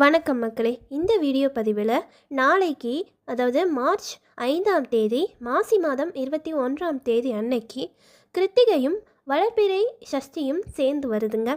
வணக்கம் மக்களே. இந்த வீடியோ பதிவில் நாளைக்கு அதாவது மார்ச் ஐந்தாம் தேதி மாசி மாதம் இருபத்தி ஒன்றாம் தேதி அன்னைக்கு கிருத்திகையும் வளர்பிறை சஷ்டியும் சேர்ந்து வருதுங்க.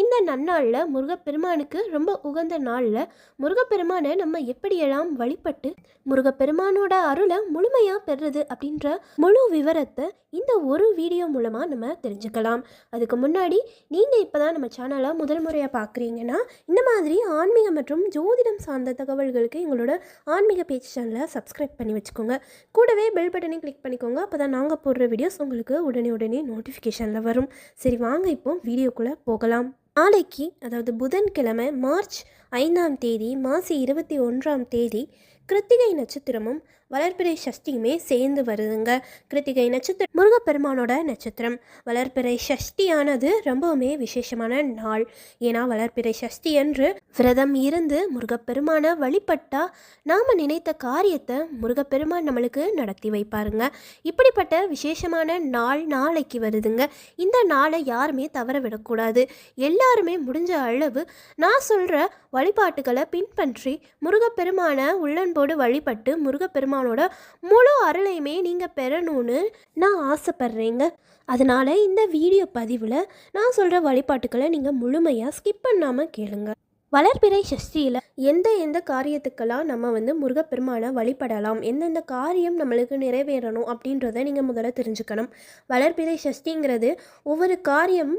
இந்த நன்னாளில் முருகப்பெருமானுக்கு ரொம்ப உகந்த நாளில் முருகப்பெருமானை நம்ம எப்படியெல்லாம் வழிபட்டு முருகப்பெருமானோட அருளை முழுமையாக பெறுறது அப்படின்ற முழு விவரத்தை இந்த ஒரு வீடியோ மூலமாக நம்ம தெரிஞ்சுக்கலாம். அதுக்கு முன்னாடி நீங்கள் இப்போ தான் நம்ம சேனலை முதல் முறையாக பார்க்குறீங்கன்னா இந்த மாதிரி ஆன்மீகம் மற்றும் ஜோதிடம் சார்ந்த தகவல்களுக்கு எங்களோட ஆன்மீக பேச்சு சேனலை சப்ஸ்கிரைப் பண்ணி வச்சுக்கோங்க. கூடவே பெல் பட்டனை கிளிக் பண்ணிக்கோங்க. அப்போ தான் நாங்கள் போடுற வீடியோஸ் உங்களுக்கு உடனே உடனே நோட்டிஃபிகேஷன் நோட்டிஃபிகேஷனில் வரும். சரி வாங்க இப்போ வீடியோக்குள்ளே போகலாம். நாளைக்கு அதாவது புதன்கிழமை மார்ச் ஐந்தாம் தேதி மாசி இருபத்தி ஒன்றாம் தேதி கிருத்திகை நட்சத்திரமும் வளர்பிறை சஷ்டியுமே சேர்ந்து வருதுங்க. கிருத்திகை நட்சத்திரம் முருகப்பெருமானோட நட்சத்திரம். வளர்பிறை சஷ்டியானது ரொம்பவுமே விசேஷமான நாள். ஏன்னா வளர்பிறை சஷ்டி என்று விரதம் இருந்து முருகப்பெருமானை வழிபட்டா நாம் நினைத்த காரியத்தை முருகப்பெருமான் நம்மளுக்கு நடத்தி வைப்பாருங்க. இப்படிப்பட்ட விசேஷமான நாள் நாளைக்கு வருதுங்க. இந்த நாளை யாருமே தவற விடக்கூடாது. எல்லாருமே முடிஞ்ச அளவு நான் சொல்கிற வழிபாட்டுகளை பின்பற்றி முருகப்பெருமான அன்போடு வழிபட்டு முருகப்பெருமானோட முழு அருளையுமே நீங்கள் பெறணும்னு நான் ஆசைப்பட்றேங்க. அதனால் இந்த வீடியோ பதிவில் நான் சொல்கிற வழிபாட்டுக்களை நீங்கள் முழுமையாக ஸ்கிப் பண்ணாமல் கேளுங்க. வளர்பிறை சஷ்டியில் எந்த எந்த காரியத்துக்கெல்லாம் நம்ம வந்து முருகப்பெருமானை வழிபடலாம் எந்தெந்த காரியம் நம்மளுக்கு நிறைவேறணும் அப்படின்றத நீங்கள் முதல்ல தெரிஞ்சுக்கணும். வளர்பிறை சஷ்டிங்கிறது ஒவ்வொரு காரியம்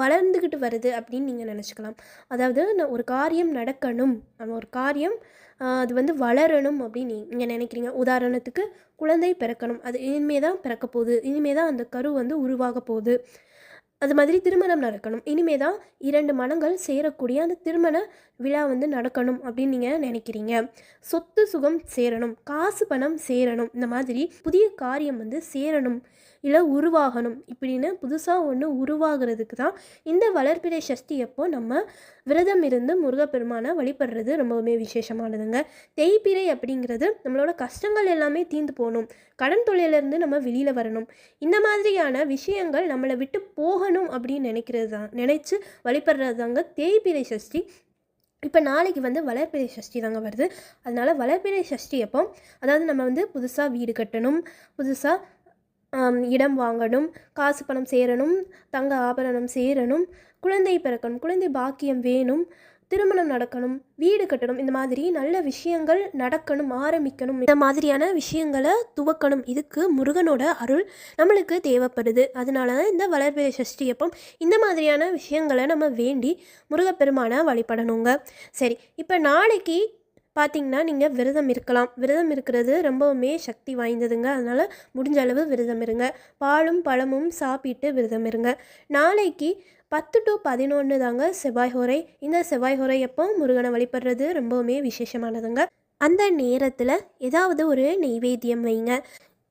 வளர்ந்துக்கிட்டு வருது அப்படின்னு நீங்கள் நினச்சிக்கலாம். அதாவது நான் ஒரு காரியம் நடக்கணும். நம்ம ஒரு காரியம் அது வந்து வளரணும் அப்படின்னு நீங்கள் நினைக்கிறீங்க. உதாரணத்துக்கு குழந்தை பிறக்கணும். அது இனிமே தான் பிறக்க போகுது. இனிமே தான் அந்த கரு வந்து உருவாக போகுது. அது மாதிரி திருமணம் நடக்கணும். இனிமே தான் இரண்டு மனங்கள் சேரக்கூடிய அந்த திருமண விழா வந்து நடக்கணும் அப்படின்னு நீங்கள் நினைக்கிறீங்க. சொத்து சுகம் சேரணும். காசு பணம் சேரணும். இந்த மாதிரி புதிய காரியம் வந்து சேரணும். இல்லை உருவாகணும். இப்படின்னு புதுசாக ஒன்று உருவாகிறதுக்கு தான் இந்த வளர்பிறை சஷ்டி அப்போ நம்ம விரதம் இருந்து முருகப்பெருமானை வழிபடுறது ரொம்பவுமே விசேஷமானதுங்க. தேய்பிறை அப்படிங்கிறது நம்மளோட கஷ்டங்கள் எல்லாமே தீர்ந்து போகணும். கடன் தொழிலிருந்து நம்ம வெளியில் வரணும். இந்த மாதிரியான விஷயங்கள் நம்மளை விட்டு போகணும் அப்படின்னு நினைக்கிறது தான். நினச்சி வழிபடுறது தாங்க தேய்பிறை சஷ்டி. இப்போ நாளைக்கு வந்து வளர்ப்பிறை சஷ்டி தாங்க வருது. அதனால் வளர்ப்பிறை சஷ்டி அப்போ அதாவது நம்ம வந்து புதுசாக வீடு கட்டணும். புதுசாக இடம் வாங்கணும் காசு பணம் சேரணும் தங்க ஆபரணம் சேரணும் குழந்தை பிறக்கணும் குழந்தை பாக்கியம் வேணும் திருமணம் நடக்கணும் வீடு கட்டணும் இந்த மாதிரி நல்ல விஷயங்கள் நடக்கணும் ஆரம்பிக்கணும். இந்த மாதிரியான விஷயங்களை துவக்கணும். இதுக்கு முருகனோட அருள் நம்மளுக்கு தேவைப்படுது. அதனால தான் இந்த வளர்பிறை சஷ்டி அப்போ இந்த மாதிரியான விஷயங்களை நம்ம வேண்டி முருகப்பெருமானை வழிபடணுங்க. சரி இப்போ நாளைக்கு பார்த்தீங்கன்னா நீங்கள் விரதம் இருக்கலாம். விரதம் இருக்கிறது ரொம்பவுமே சக்தி வாய்ந்ததுங்க. அதனால் முடிஞ்ச அளவு விரதம் இருங்க. பாலும் பழமும் சாப்பிட்டு விரதம் இருங்க. நாளைக்கு பத்து டு பதினொன்று தாங்க செவ்வாய் ஹோரை. இந்த செவ்வாய் ஹோரை எப்போ முருகனை வழிபடுறது ரொம்பவுமே விசேஷமானதுங்க. அந்த நேரத்தில் ஏதாவது ஒரு நெய்வேத்தியம் வைங்க.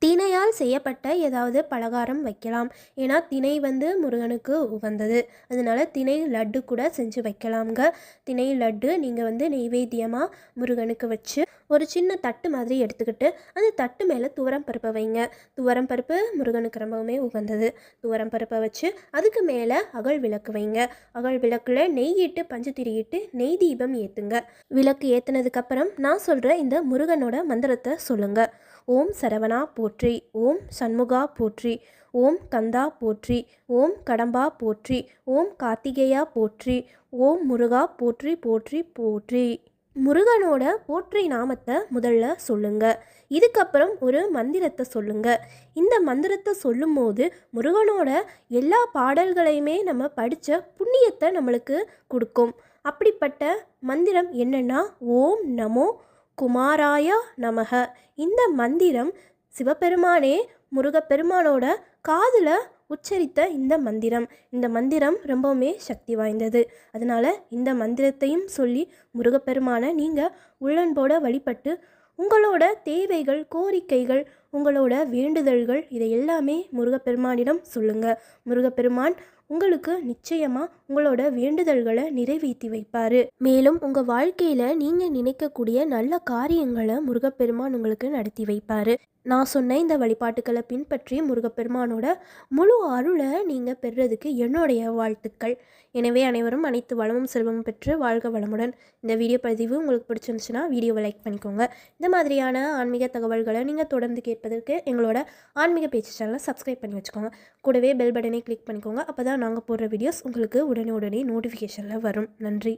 திணையால் செய்யப்பட்ட ஏதாவது பலகாரம் வைக்கலாம். ஏன்னா திணை வந்து முருகனுக்கு உகந்தது. அதனால திணை லட்டு கூட செஞ்சு வைக்கலாம்ங்க. திணை லட்டு நீங்கள் வந்து நெய்வேத்தியமாக முருகனுக்கு வச்சு ஒரு சின்ன தட்டு மாதிரி எடுத்துக்கிட்டு அந்த தட்டு மேலே துவரம் பருப்பை வைங்க. துவரம் பருப்பு முருகனுக்கு ரொம்பவுமே உகந்தது. துவரம் பருப்பை வச்சு அதுக்கு மேலே அகல் விளக்கு வைங்க. அகல் விளக்கில் நெய் இட்டு பஞ்சு திரியிட்டு நெய் தீபம் ஏற்றுங்க விளக்கு ஏற்றுனதுக்கப்புறம் நான் சொல்கிற இந்த முருகனோட மந்திரத்தை சொல்லுங்கள் ஓம் சரவணா போற்றி ஓம் சண்முகா போற்றி ஓம் கந்தா போற்றி ஓம் கடம்பா போற்றி ஓம் கார்த்திகேயா போற்றி ஓம் முருகா போற்றி போற்றி போற்றி. முருகனோட போற்றி நாமத்தை முதல்ல சொல்லுங்க. இதுக்கப்புறம் ஒரு மந்திரத்தை சொல்லுங்க. இந்த மந்திரத்தை சொல்லும்போது முருகனோட எல்லா பாடல்களையுமே நம்ம படித்த புண்ணியத்தை நம்மளுக்கு கொடுக்கும். அப்படிப்பட்ட மந்திரம் என்னன்னா ஓம் நமோ குமாராய நமக இந்த மந்திரம் சிவபெருமானே முருகப்பெருமானோட காதில் உச்சரித்த இந்த மந்திரம். இந்த மந்திரம் ரொம்பவுமே சக்தி வாய்ந்தது. அதனால் இந்த மந்திரத்தையும் சொல்லி முருகப்பெருமானை நீங்கள் உள்ளன்போட வழிபட்டு உங்களோட தேவைகள் கோரிக்கைகள் உங்களோட வேண்டுதல்கள் இதை எல்லாமே முருகப்பெருமானிடம் சொல்லுங்கள் முருகப்பெருமான் உங்களுக்கு நிச்சயமாக உங்களோட வேண்டுதல்களை நிறைவேற்றி வைப்பார். மேலும் உங்கள் வாழ்க்கையில் நீங்கள் நினைக்கக்கூடிய நல்ல காரியங்களை முருகப்பெருமான் உங்களுக்கு நடத்தி வைப்பார். நான் சொன்ன இந்த வழிபாட்டுக்களை பின்பற்றி முருகப்பெருமானோட முழு அருளை நீங்கள் பெறுறதுக்கு என்னுடைய வாழ்த்துக்கள். எனவே அனைவரும் அனைத்து வளமும் செல்வமும் பெற்று வாழ்க வளமுடன். இந்த வீடியோ பதிவு உங்களுக்கு பிடிச்சிருந்துச்சுன்னா வீடியோவை லைக் பண்ணிக்கோங்க. இந்த மாதிரியான ஆன்மீக தகவல்களை நீங்கள் தொடர்ந்து கேட்பதற்கு எங்களோட ஆன்மீக பேச்சு சேனலை சப்ஸ்கிரைப் பண்ணி வச்சுக்கோங்க. கூடவே பெல் பட்டனை கிளிக் பண்ணிக்கோங்க. அப்போ தான் நாங்கள் போடுற வீடியோஸ் உங்களுக்கு உடனே உடனே நோட்டிஃபிகேஷனில் வரும். நன்றி.